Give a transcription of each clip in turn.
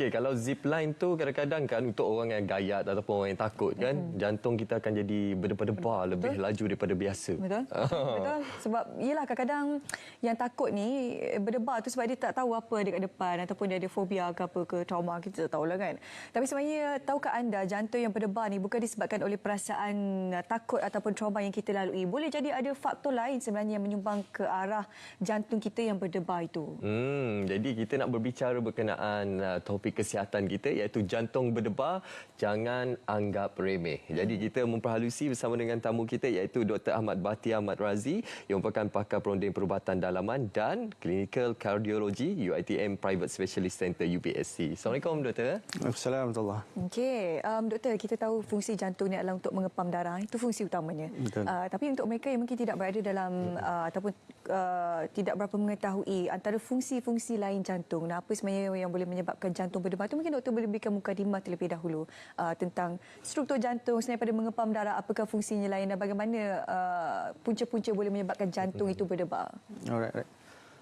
Okey, kalau zip line tu kadang-kadang kan untuk orang yang gayat ataupun orang yang takut kan, jantung kita akan jadi berdebar-debar lebih laju daripada biasa. Betul. Betul. Sebab yelah kadang-kadang yang takut ni eh, berdebar tu sebab dia tak tahu apa dekat depan ataupun dia ada fobia ke apa ke trauma kita tak tahulah kan. Tapi sebenarnya tahukah anda jantung yang berdebar ni bukan disebabkan oleh perasaan takut ataupun trauma yang kita lalui. Boleh jadi ada faktor lain sebenarnya yang menyumbang ke arah jantung kita yang berdebar itu. Hmm, jadi kita nak berbicara berkenaan uh, topik kesihatan kita iaitu jantung berdebar, jangan anggap remeh. Jadi kita memperhalusi bersama dengan tamu kita iaitu Dr. Ahmad Bati Ahmad Razi yang merupakan pakar perunding perubatan dalaman dan Clinical Cardiology UiTM Private Specialist Center UPSC. Assalamualaikum doktor. Assalamualaikum warahmatullahi Okey, um, doktor kita tahu fungsi jantung ni adalah untuk mengepam darah. Itu fungsi utamanya. Betul. Uh, tapi untuk mereka yang mungkin tidak berada dalam uh, ataupun uh, tidak berapa mengetahui antara fungsi-fungsi lain jantung dan apa sebenarnya yang boleh menyebabkan jantung berdebar tu mungkin doktor boleh berikan mukadimah terlebih dahulu uh, tentang struktur jantung selain daripada mengepam darah apakah fungsinya lain dan bagaimana uh, punca-punca boleh menyebabkan jantung itu berdebar. Alright, alright.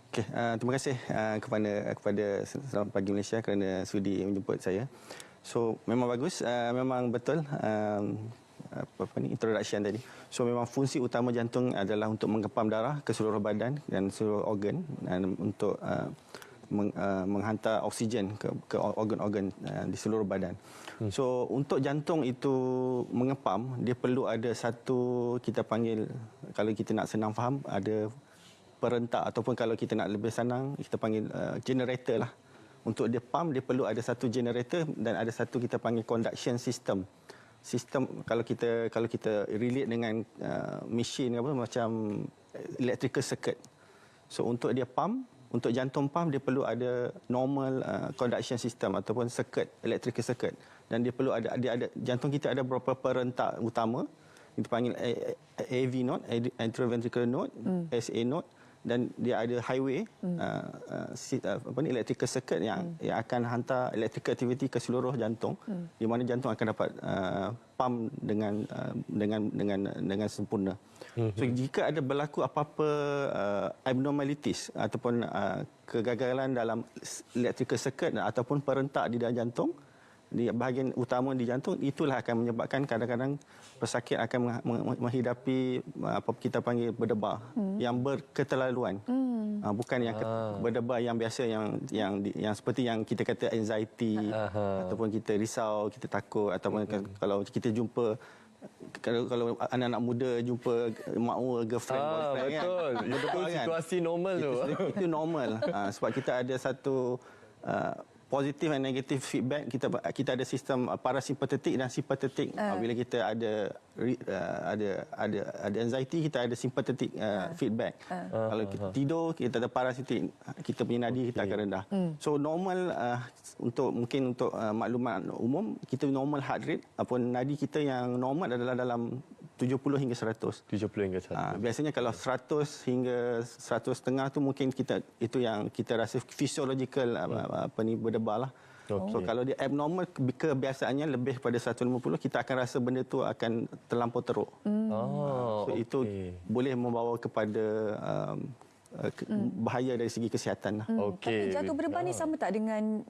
Okey, uh, terima kasih uh, kepada kepada Selamat Pagi Malaysia kerana sudi menjemput saya. So memang bagus, uh, memang betul um, apa, apa ni introduction tadi. So memang fungsi utama jantung adalah untuk mengepam darah ke seluruh badan dan seluruh organ dan untuk uh, meng, uh, menghantar oksigen ke, ke organ-organ uh, di seluruh badan. Hmm. So untuk jantung itu mengepam, dia perlu ada satu kita panggil kalau kita nak senang faham ada perentak ataupun kalau kita nak lebih senang kita panggil uh, generator lah. Untuk dia pump dia perlu ada satu generator dan ada satu kita panggil conduction system. Sistem kalau kita kalau kita relate dengan uh, mesin apa macam electrical circuit. So untuk dia pump untuk jantung pump dia perlu ada normal uh, conduction system ataupun circuit electrical circuit dan dia perlu ada dia ada jantung kita ada beberapa perentak utama kita panggil AV node atrioventricular node hmm. SA node dan dia ada highway hmm. uh, uh, uh, apa ni electrical circuit yang hmm. yang akan hantar electrical activity ke seluruh jantung hmm. di mana jantung akan dapat uh, pump dengan uh, dengan dengan dengan sempurna. Hmm. So jika ada berlaku apa-apa uh, abnormalities ataupun uh, kegagalan dalam electrical circuit ataupun perentak di dalam jantung di bahagian utama di jantung itulah akan menyebabkan kadang-kadang pesakit akan meng- meng- menghidapi uh, apa kita panggil berdebar hmm. yang berketerlaluan hmm. uh, bukan yang ah. berdebar yang biasa yang yang yang seperti yang kita kata anxiety Aha. ataupun kita risau kita takut ataupun hmm. kalau kita jumpa kalau kalau anak-anak muda jumpa mak ua girlfriend Ah, boyfriend betul. kan Itu Berdebar situasi normal tu. itu, itu normal uh, sebab kita ada satu uh, positif dan negatif feedback kita kita ada sistem uh, parasimpatetik dan simpatetik uh. bila kita ada uh, ada ada ada anxiety kita ada simpatetik uh, feedback uh. kalau kita tidur kita ada parasitik kita punya nadi okay. kita akan rendah mm. so normal uh, untuk mungkin untuk uh, maklumat umum kita normal heart rate ataupun nadi kita yang normal adalah dalam 70 hingga 100 70 hingga 100. Ha, biasanya kalau 100 hingga 100 setengah tu mungkin kita itu yang kita rasa physiological hmm. apa ni berdebar lah. Okay. So kalau dia abnormal kebiasaannya lebih pada 150 kita akan rasa benda tu akan terlampau teruk. Hmm. Oh, so okay. itu boleh membawa kepada um, hmm. bahaya dari segi kesihatan lah. Hmm. Okey. Tapi jantung berdebar ni sama tak dengan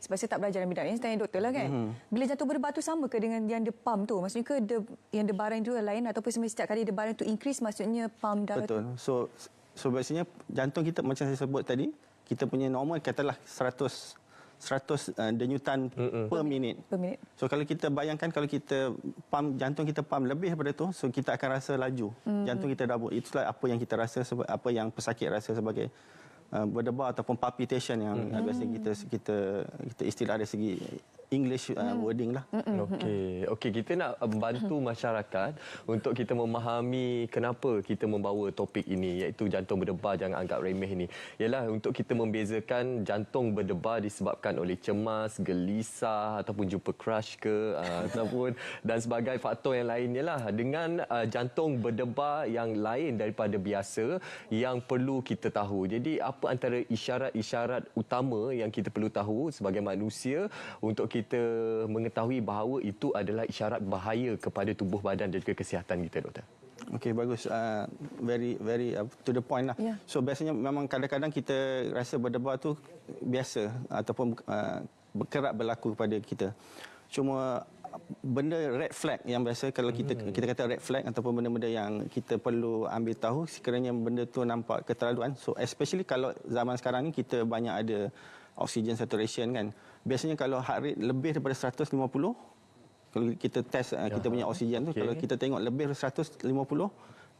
sebab saya tak belajar dalam bidang ni, saya tanya doktor lah kan. Mm-hmm. Bila jantung berdebar tu sama ke dengan yang depam tu? Maksudnya ke de, yang debaran tu lain ataupun sebenarnya setiap kali debaran tu increase maksudnya pump darah Betul. So so biasanya jantung kita macam saya sebut tadi, kita punya normal katalah 100 100 uh, denyutan mm-hmm. per minit. Per minit. So kalau kita bayangkan kalau kita pump jantung kita pump lebih daripada tu, so kita akan rasa laju. Mm-hmm. Jantung kita double. Itulah apa yang kita rasa apa yang pesakit rasa sebagai uh, berdebar ataupun palpitation yang mm-hmm. biasa kita kita kita istilah dari segi English uh, wording lah. Okey, okey kita nak membantu masyarakat untuk kita memahami kenapa kita membawa topik ini iaitu jantung berdebar jangan anggap remeh ini. Ialah untuk kita membezakan jantung berdebar disebabkan oleh cemas, gelisah ataupun jumpa crush ke uh, ataupun dan sebagai faktor yang lain ialah dengan uh, jantung berdebar yang lain daripada biasa yang perlu kita tahu. Jadi apa antara isyarat-isyarat utama yang kita perlu tahu sebagai manusia untuk kita mengetahui bahawa itu adalah isyarat bahaya kepada tubuh badan dan juga kesihatan kita doktor? Okey bagus. Uh, very very uh, to the point lah. Ya. So biasanya memang kadang-kadang kita rasa berdebar tu biasa ataupun uh, kerap berlaku kepada kita. Cuma benda red flag yang biasa kalau kita hmm. kita kata red flag ataupun benda-benda yang kita perlu ambil tahu sekiranya benda tu nampak keterlaluan. So especially kalau zaman sekarang ni kita banyak ada oxygen saturation kan. Biasanya kalau heart rate lebih daripada 150 kalau kita test uh, kita punya oksigen tu Okey. kalau kita tengok lebih dari 150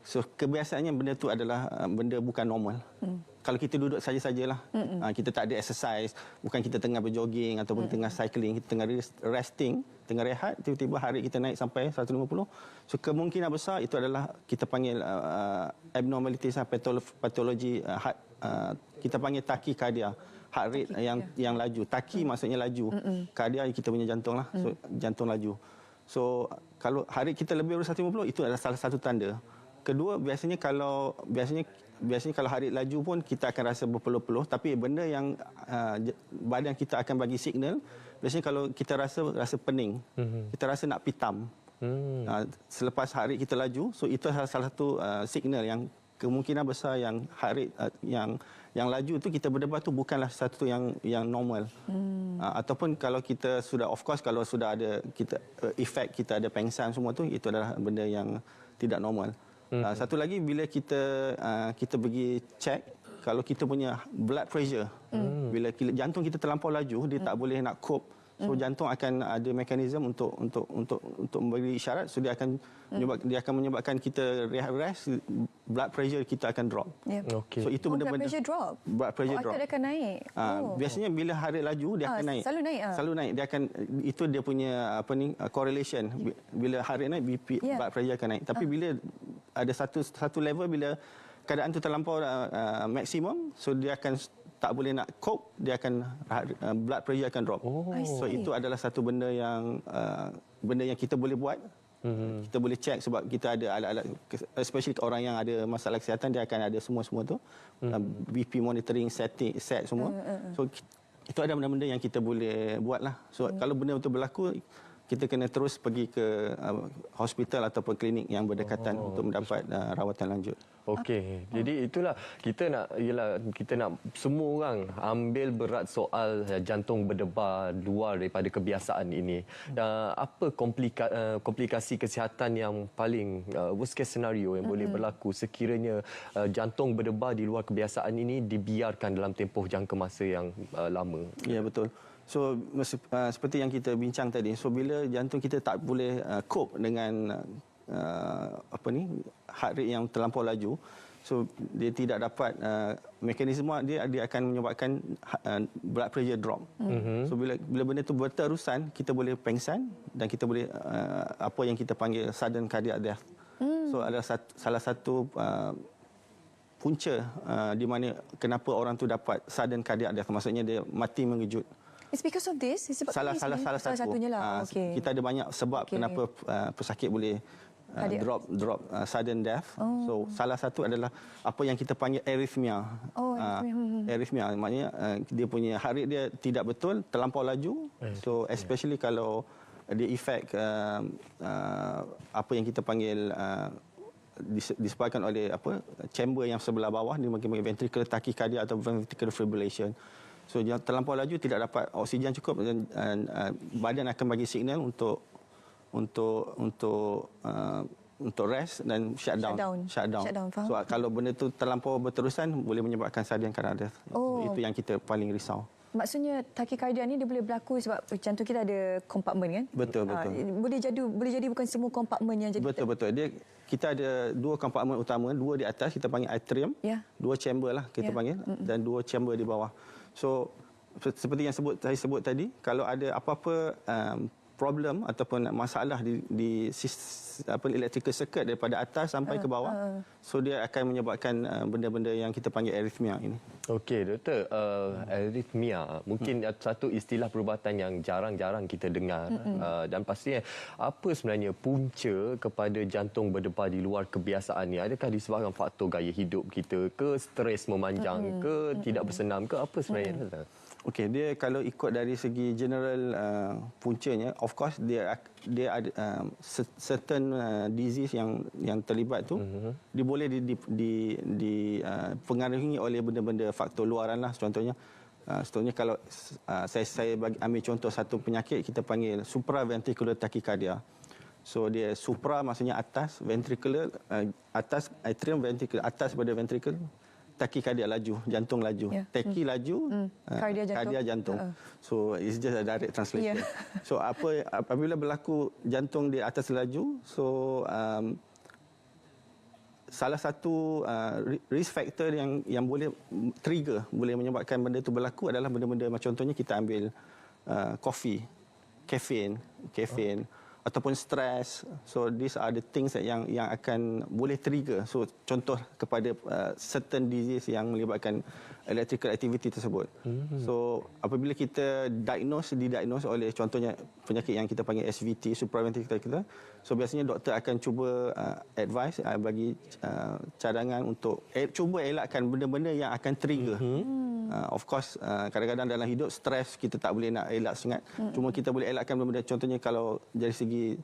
so kebiasaannya benda tu adalah uh, benda bukan normal. Hmm. Kalau kita duduk saja-sajalah uh, kita tak ada exercise, bukan kita tengah berjogging ataupun hmm. tengah cycling, kita tengah rest- resting, tengah rehat tiba-tiba hari kita naik sampai 150. So kemungkinan besar itu adalah kita panggil uh, abnormalities patholo- pathology uh, heart uh, kita panggil tachycardia heart rate yang yang laju. Taki maksudnya laju. Kardia kita punya jantung lah. So jantung laju. So kalau hari kita lebih dari 150 itu adalah salah satu tanda. Kedua biasanya kalau biasanya biasanya kalau hari laju pun kita akan rasa berpeluh-peluh tapi benda yang uh, badan kita akan bagi signal biasanya kalau kita rasa rasa pening. Kita rasa nak pitam. Hmm. Uh, selepas hari kita laju, so itu salah satu uh, signal yang kemungkinan besar yang heart rate uh, yang yang laju tu kita berdebar tu bukanlah satu yang yang normal. Hmm. Uh, ataupun kalau kita sudah of course kalau sudah ada kita uh, efek kita ada pengsan semua tu itu adalah benda yang tidak normal. Hmm. Uh, satu lagi bila kita uh, kita pergi check kalau kita punya blood pressure hmm. bila jantung kita terlampau laju dia tak boleh nak cope So jantung akan ada mekanisme untuk untuk untuk untuk memberi isyarat so dia akan menyebab, dia akan menyebabkan kita rest blood pressure kita akan drop. Ya. Okey. So itu Oh, blood benda-benda pressure drop. Blood pressure oh, drop. Dia akan naik. Ah, oh. biasanya bila hari laju dia Ah, akan naik. selalu naik, ah. Selalu naik. Dia akan itu dia punya apa ni uh, correlation. Bi- Bila hari naik BP Ya. blood pressure akan naik. Tapi bila ada satu satu level bila keadaan tu terlampau uh, uh, maksimum so dia akan tak boleh nak cope dia akan uh, blood pressure akan drop. Oh. So itu adalah satu benda yang uh, benda yang kita boleh buat. Mm-hmm. Kita boleh check sebab kita ada alat-alat especially orang yang ada masalah kesihatan dia akan ada semua-semua tu. Mm-hmm. Uh, BP monitoring setting set semua. Mm-hmm. So itu ada benda-benda yang kita boleh buat lah. So mm-hmm. kalau benda itu berlaku kita kena terus pergi ke uh, hospital ataupun klinik yang berdekatan oh, untuk mendapat uh, rawatan lanjut. Okey. Jadi itulah kita nak ialah kita nak semua orang ambil berat soal eh, jantung berdebar luar daripada kebiasaan ini. Dan apa komplika, eh, komplikasi kesihatan yang paling uh, worst case scenario yang boleh berlaku sekiranya uh, jantung berdebar di luar kebiasaan ini dibiarkan dalam tempoh jangka masa yang uh, lama. Ya betul. So mes- uh, seperti yang kita bincang tadi, so bila jantung kita tak boleh uh, cope dengan uh, apa ni heart rate yang terlampau laju, so dia tidak dapat uh, mekanisme dia dia akan menyebabkan uh, blood pressure drop. Mm-hmm. So bila bila benda tu berterusan, kita boleh pengsan dan kita boleh uh, apa yang kita panggil sudden cardiac death. Mm. So ada sat, salah satu uh, punca uh, di mana kenapa orang tu dapat sudden cardiac death maksudnya dia mati mengejut It's because of this? It's sebab salah salah sebenarnya? salah satu satunya lah. Ah, Okey. kita ada banyak sebab Okey. kenapa uh, pesakit boleh uh, drop drop uh, sudden death oh. so salah satu adalah apa yang kita panggil arrhythmia Oh, Ah, arrhythmia. Hmm, arrhythmia maknanya uh, dia punya heart rate dia tidak betul terlampau laju so especially kalau dia efek uh, uh, apa yang kita panggil uh, dis- disebabkan oleh apa chamber yang sebelah bawah dia mungkin panggil ventricular tachycardia atau ventricular fibrillation. So yang terlampau laju tidak dapat oksigen cukup dan uh, badan akan bagi signal untuk untuk untuk uh, untuk rest dan shutdown. Shutdown. Shutdown. Shutdown, faham. So kalau benda tu terlampau berterusan boleh menyebabkan sudden cardiac death. Oh. Itu yang kita paling risau. Maksudnya tachycardia ni dia boleh berlaku sebab jantung kita ada kompartmen kan? Betul, Ah, betul. boleh jadi boleh jadi bukan semua kompartmen yang jadi Betul betul. Dia kita ada dua kompartmen utama, dua di atas kita panggil atrium, Ya. dua chamber lah kita Ya. panggil dan dua chamber di bawah. So se- seperti yang sebut saya sebut tadi, kalau ada apa-apa um, problem ataupun masalah di di apa electrical circuit daripada atas sampai ke bawah, so dia akan menyebabkan uh, benda-benda yang kita panggil arrhythmia ini. Okey, doktor, uh, arrhythmia mungkin hmm. satu istilah perubatan yang jarang-jarang kita dengar hmm. uh, dan pastinya apa sebenarnya punca kepada jantung berdebar di luar kebiasaan ni? Adakah disebabkan faktor gaya hidup kita ke stres memanjang hmm. ke tidak bersenam ke apa sebenarnya? Hmm. Okey, dia kalau ikut dari segi general uh, puncanya, of course dia dia ada cer- certain uh, disease yang yang terlibat tu mm-hmm. dia boleh di di di, di uh, pengaruhi oleh benda-benda faktor luaran lah contohnya Uh, contohnya kalau uh, saya saya bagi, ambil contoh satu penyakit kita panggil supraventricular tachycardia. So dia supra maksudnya atas, ventricular uh, atas atrium ventricular atas pada ventricle, tachycardia laju, jantung laju. Ya. Tachy laju, Hmm. Cardia jantung. jantung. Ha-ha. So it's just a direct translation. Ya. So apa apabila berlaku jantung di atas laju, so um, salah satu uh, ri- risk factor yang yang boleh trigger boleh menyebabkan benda itu berlaku adalah benda-benda macam contohnya kita ambil uh, kopi, kafein, kafein oh. Ataupun stres. So these are the things that yang yang akan boleh trigger. So contoh kepada uh, certain disease yang melibatkan electrical activity tersebut. Mm-hmm. So apabila kita diagnose didiagnose oleh contohnya penyakit yang kita panggil SVT supraventricular kita, so biasanya doktor akan cuba uh, advice uh, bagi uh, cadangan untuk eh, cuba elakkan benda-benda yang akan trigger. Mm-hmm. Uh, of course uh, kadang-kadang dalam hidup stres kita tak boleh nak elak sangat. Mm-hmm. Cuma kita boleh elakkan benda-benda contohnya kalau dari segi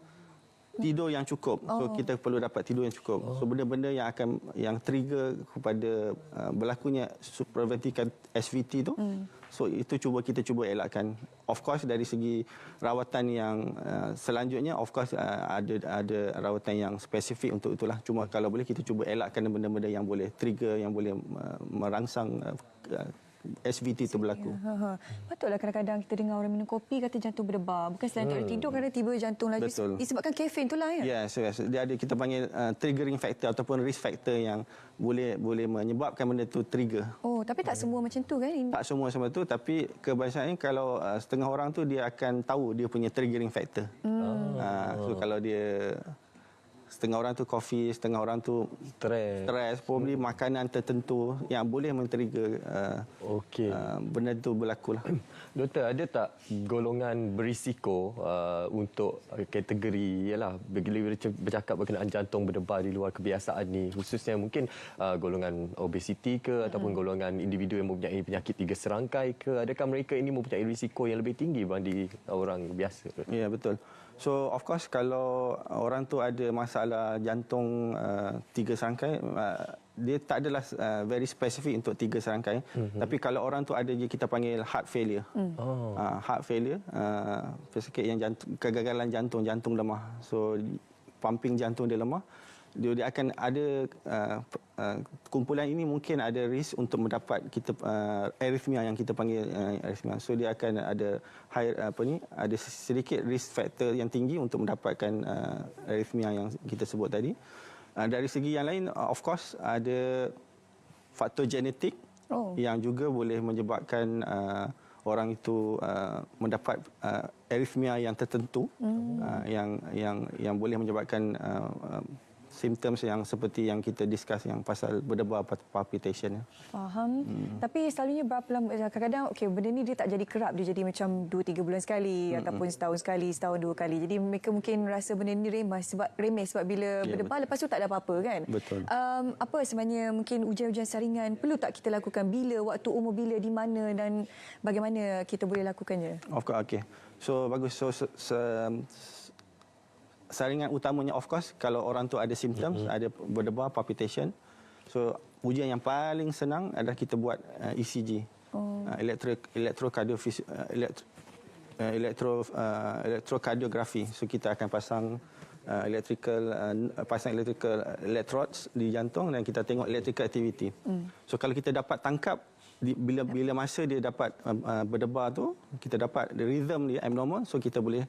tidur yang cukup. So kita perlu dapat tidur yang cukup. So benda-benda yang akan yang trigger kepada uh, berlakunya supraventricular SVT tu. Mm. So itu cuba kita cuba elakkan. Of course dari segi rawatan yang uh, selanjutnya of course uh, ada ada rawatan yang spesifik untuk itulah. Cuma kalau boleh kita cuba elakkan benda-benda yang boleh trigger yang boleh uh, merangsang uh, SVT itu berlaku. Ha, ha. Patutlah kadang-kadang kita dengar orang minum kopi kata jantung berdebar. Bukan selain boleh tidur kadang tiba jantung laju. Betul. Disebabkan kafein itulah ya. Yes, yes. Dia ada kita panggil uh, triggering factor ataupun risk factor yang boleh boleh menyebabkan benda tu trigger. Oh, tapi tak semua macam tu kan? Tak semua sama tu tapi kebanyakannya kalau uh, setengah orang tu dia akan tahu dia punya triggering factor. Hmm. Uh, so kalau dia setengah orang tu kopi, setengah orang tu Stres. stres, probably makanan tertentu yang boleh men-trigger uh, Okey. uh, benda tu berlaku lah. Doktor, ada tak golongan berisiko uh, untuk kategori yalah bila bercakap berkenaan jantung berdebar di luar kebiasaan ni khususnya mungkin uh, golongan obesiti ke ataupun golongan individu yang mempunyai penyakit tiga serangkai ke adakah mereka ini mempunyai risiko yang lebih tinggi berbanding orang biasa? Ya betul. So of course kalau orang tu ada masalah jantung uh, tiga serangkai uh, dia tak adalah uh, very specific untuk tiga serangkai mm-hmm. tapi kalau orang tu ada je kita panggil heart failure. Mm. Oh. Uh, heart failure uh, pesakit yang jantung kegagalan jantung jantung lemah. So pumping jantung dia lemah dia, dia akan ada uh, uh, kumpulan ini mungkin ada risk untuk mendapat kita uh, arrhythmia yang kita panggil uh, arrhythmia. So dia akan ada high apa ni ada sedikit risk factor yang tinggi untuk mendapatkan uh, arrhythmia yang kita sebut tadi. Uh, dari segi yang lain uh, of course ada faktor genetik Oh. yang juga boleh menyebabkan uh, orang itu uh, mendapat uh, arrhythmia yang tertentu mm. uh, yang yang yang boleh menyebabkan uh, uh, symptoms yang seperti yang kita discuss yang pasal berdebar palpitation ya. Faham. Hmm. Tapi selalunya berapa lama kadang-kadang okey benda ni dia tak jadi kerap dia jadi macam 2 3 bulan sekali hmm. ataupun setahun sekali, setahun dua kali. Jadi mereka mungkin rasa benda ni remeh sebab remeh sebab bila Ya, berdebar lepas tu tak ada apa-apa kan. Betul. Um, apa sebenarnya mungkin ujian-ujian saringan perlu tak kita lakukan bila waktu umur bila di mana dan bagaimana kita boleh lakukannya? Of course okey. So bagus so se, se, saringan utamanya of course kalau orang tu ada symptoms mm-hmm. ada berdebar palpitation. So ujian yang paling senang adalah kita buat uh, ECG. Oh. Uh, electro electrocardiography uh, elektro, uh, elektro uh, electrocardiografi. So kita akan pasang uh, electrical uh, pasang electrical electrodes di jantung dan kita tengok electrical activity. Mm. So kalau kita dapat tangkap di, bila bila masa dia dapat uh, uh, berdebar tu kita dapat the rhythm dia abnormal so kita boleh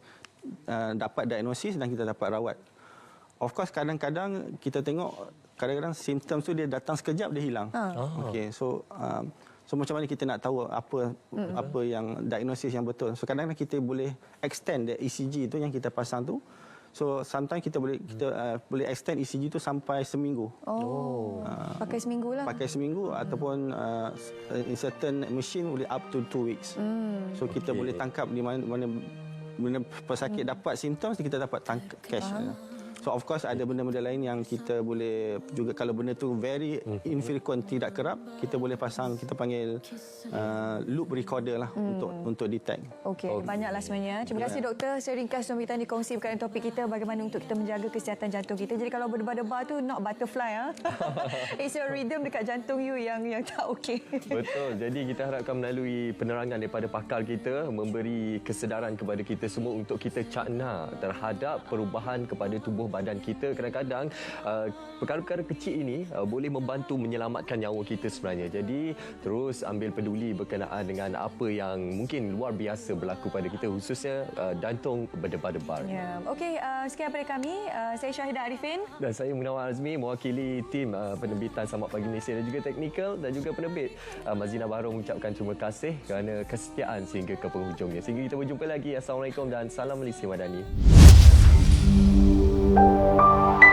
uh, dapat diagnosis dan kita dapat rawat. Of course kadang-kadang kita tengok kadang-kadang simptom tu dia datang sekejap dia hilang. Ah. Okey so um, so macam mana kita nak tahu apa mm-hmm. apa yang diagnosis yang betul. So kadang-kadang kita boleh extend the ECG tu yang kita pasang tu So sometimes kita boleh kita uh, boleh extend ECG tu sampai seminggu. Oh. Uh, pakai seminggu lah. Pakai seminggu hmm. ataupun uh, in certain machine boleh up to two weeks. Hmm. So kita Okay. boleh tangkap di mana mana mana pesakit dapat simptom kita dapat tangkap cash. So So of course ada benda-benda lain yang kita boleh juga kalau benda tu very infrequent tidak kerap, kita boleh pasang kita panggil uh, loop recorder lah untuk untuk detect. Okey, okay. banyaklah sebenarnya. Terima kasih doktor. Saya ringkas Tuan Bitan dikongsi berkaitan topik kita bagaimana untuk kita menjaga kesihatan jantung kita. Jadi kalau berdebar-debar tu not butterfly ah. It's your rhythm dekat jantung you yang yang tak okey. Betul. Jadi kita harapkan melalui penerangan daripada pakar kita memberi kesedaran kepada kita semua untuk kita cakna terhadap perubahan kepada tubuh badan kita. Kadang-kadang uh, perkara-perkara kecil ini uh, boleh membantu menyelamatkan nyawa kita sebenarnya. Jadi terus ambil peduli berkenaan dengan apa yang mungkin luar biasa berlaku pada kita khususnya uh, jantung berdebar-debar. Ya. Okey, uh, sekian daripada kami. Uh, saya Syahidah Arifin. Dan saya Munawar Azmi mewakili tim uh, penerbitan Selamat Pagi Malaysia dan juga teknikal dan juga penerbit uh, Mazina Bahro mengucapkan terima kasih kerana kesetiaan sehingga ke penghujungnya. Sehingga kita berjumpa lagi. Assalamualaikum dan salam Malaysia Madani. Música